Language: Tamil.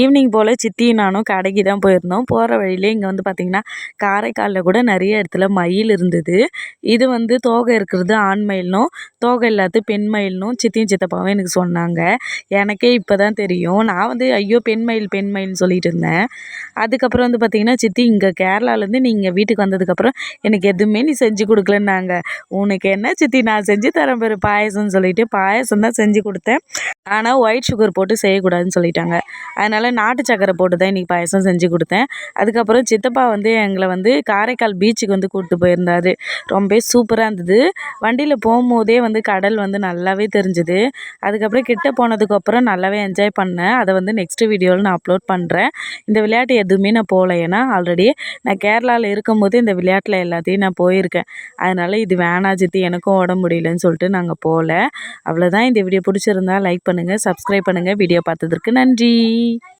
ஈவினிங் போல் சித்தி நானும் கடைக்கு தான் போயிருந்தோம். போகிற வழியிலே இங்கே வந்து பார்த்திங்கன்னா காரைக்காலில் கூட நிறைய இடத்துல மயில் இருந்தது. இது வந்து தோகை இருக்கிறது ஆண் மயில்னும் தோகை இல்லாத பெண் மயில்னும் சித்தியும் சித்தப்பாவும் எனக்கு சொன்னாங்க. எனக்கே இப்போ தான் தெரியும். நான் வந்து ஐயோ பெண் மயில் பெண் மயில்னு சொல்லிட்டு இருந்தேன். அதுக்கப்புறம் வந்து பார்த்திங்கன்னா சித்தி இங்கே கேரளாலேருந்து நீங்கள் வீட்டுக்கு வந்ததுக்கப்புறம் எனக்கு எதுவுமே நீ செஞ்சு கொடுக்கலன்னாங்க. உனக்கு என்ன சித்தி நான் செஞ்சு தரேன் பாரு பாயசம்னு சொல்லிட்டு பாயசம் தான் செஞ்சு கொடுத்தேன். ஆனால் ஒயிட் சுகர் போட்டு செய்யக்கூடாதுன்னு சொல்லிட்டாங்க. அதனால் நாட்டு சக்கரை போட்டு தான் இன்றைக்கி பாயசம் செஞ்சு கொடுத்தேன். அதுக்கப்புறம் சித்தப்பா வந்து எங்களை வந்து காரைக்கால் பீச்சுக்கு வந்து கூப்பிட்டு போயிருந்தார். ரொம்ப சூப்பராக இருந்தது. வண்டியில் போகும்போதே வந்து கடல் வந்து நல்லாவே தெரிஞ்சுது. அதுக்கப்புறம் கிட்ட போனதுக்கப்புறம் நல்லாவே என்ஜாய் பண்ணேன். அதை வந்து நெக்ஸ்ட்டு வீடியோவில் நான் அப்லோட் பண்ணுறேன் இந்த விளையாட்டு எதுவுமே நான் போகல. ஏன்னா ஆல்ரெடி நான் கேரளாவில் இருக்கும்போது இந்த விளையாட்டில் எல்லாத்தையும் நான் போயிருக்கேன். அதனால் இது வேணா சித்தி எனக்கும் உடம்பு முடியலன்னு சொல்லிட்டு நாங்கள் போகல. அவ்வளோதான் இந்த வீடியோ பிடிச்சிருந்தா லைக் பண்ணுங்கள் சப்ஸ்கிரைப் பண்ணுங்கள் வீடியோ பார்த்ததற்கு நன்றி.